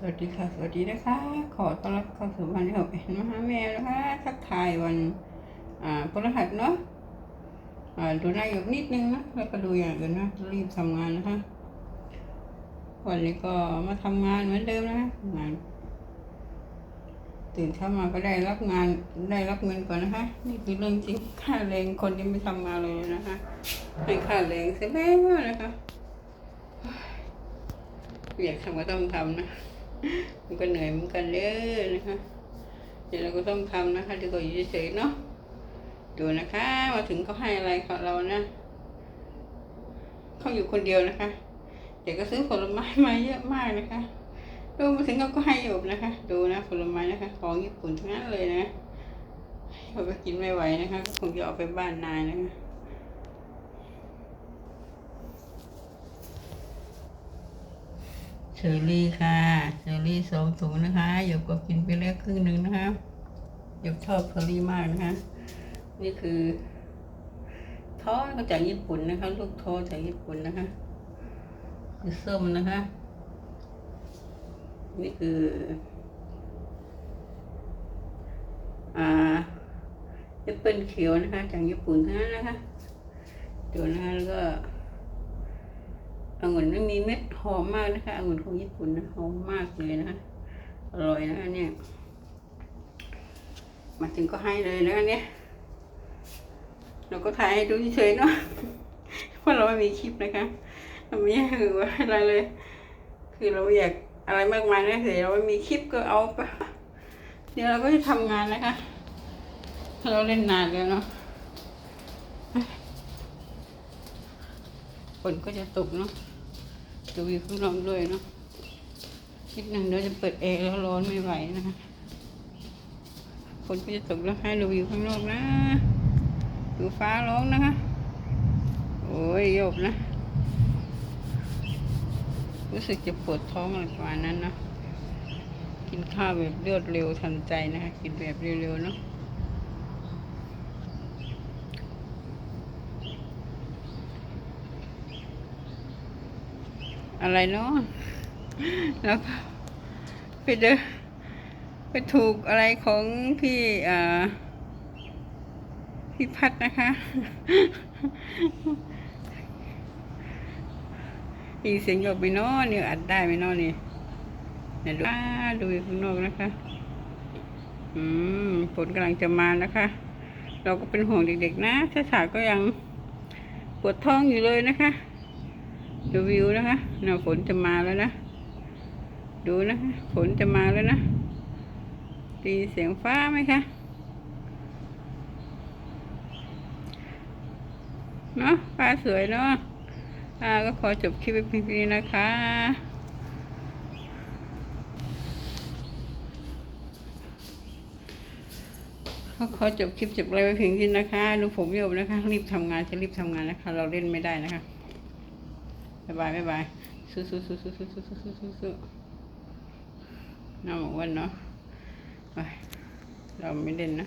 สวัสดีค่ะ สวัสดีนะคะ ขอต้อนรับเข้าสู่วันที่หกมหาแมวนะคะ ทักทายวัน อ่าพฤหัสเนาะอ่าดูหน้าหยกนิดนึงนะ แล้วก็ดูอย่างอื่นนะ รีบทำงานนะคะ วันนี้ก็มาทำงานเหมือนเดิมนะงานตื่นเช้ามาก็ได้รับงานได้รับเงินก่อนนะคะ นี่คือเรื่องจริงค่าแรงคนที่ไม่ทำงานเลยนะคะให้ค่าแรงเสร็จแล้วนะคะอยากทำก็ต้องทำนะ มันก็เหนื่อยเหมือนกันเด้อนะคะเดี๋ยวเราก็ต้องทำนะคะดีกว่าอยู่เฉยๆเนาะดูนะคะมาถึงเขาให้อะไรกับเรานะเขาอยู่คนเดียวนะคะ เดี๋ยวก็ซื้อผลไม้มาเยอะมากนะคะดูมาถึงเขาก็ให้อยู่นะคะ ดูนะผลไม้นะคะ ของญี่ปุ่นทั้งนั้นเลยนะเขาก็กินไม่ไหวนะคะก็คงจะเอาไปบ้านนายนะคะ เชอรี่ค่ะ เชอรี่สองถุงนะคะหยกก็กินไปแล้วครึ่งหนึ่งนะคะหยกชอบเชอรี่มากนะคะ นี่คือท้อมาจากญี่ปุ่นนะคะ ลูกท้อจากญี่ปุ่นนะคะคือส้มนะคะ นี่คืออ่าแอปเปิลเขียวนะคะ จากญี่ปุ่นทั้งนั้นนะคะดูนะคะแล้วก็ องุ่นไม่มีเม็ดหอมมากนะคะองุ่นของญี่ปุ่นนะหอมมากเลยนะคะอร่อยนะคะเนี่ย มาถึงก็ให้เลยนะคะเนี่ย เราก็ถ่ายให้ดูเฉยๆเนาะเพราะเราไม่มีคลิปนะคะเราไม่อยากคือว่าอะไรเลย คือเราไม่อยากอะไรมากมายนะเดี๋ยวเราไม่มีคลิปก็เอาไปเดี๋ยวเราก็จะทำงานนะคะ เราเล่นนานแล้วเนาะ นก็จะตกเนาะดูวิวข้างนอกด้วยเนาะนิดหนึ่งเดี๋ยวจะเปิดแอร์แล้วร้อนไม่ไหวนะคะฝนก็จะตกแล้วให้ดูวิวข้างนอกนะดูฟ้าร้องนะคะ โอ้ยโยบนะ รู้สึกจะปวดท้องอะไรประมาณนั้นนะกินข้าวแบบรวดเร็วทันใจนะคะ กินแบบเร็วๆเนาะ อะไรเนาะแล้วก็ไปเจอไปถูกอะไรของพี่อ่าพี่พัดนะคะอีเสียงหยกไปเนาะเนี่ยอัดได้ไหมเนาะนี่เนี่ยดูดูข้างนอกนะคะ อืมฝนกำลังจะมานะคะ เราก็เป็นห่วงเด็กๆนะชาฉาก็ยังปวดท้องอยู่เลยนะคะ ดูวิวนะคะน่ะฝนจะมาแล้วนะ ดูนะคะฝนจะมาแล้วนะตีเสียงฟ้าไหมคะเนาะฟ้าสวยเนาะอ่าก็ขอจบคลิปไว้เพียงนี้นะคะก็ขอจบคลิปจบอะไรไว้เพียงนี้นะคะดูผมโยบนะคะ รีบทำงานจะรีบทำงานนะคะ เราเล่นไม่ได้นะคะ บ๊ายบายบ๊ายบายสู้สู้สู้สู้สู้สู้สู้สู้สู้สู้น้าบอกว่าเนาะไปเราไม่เล่นนะ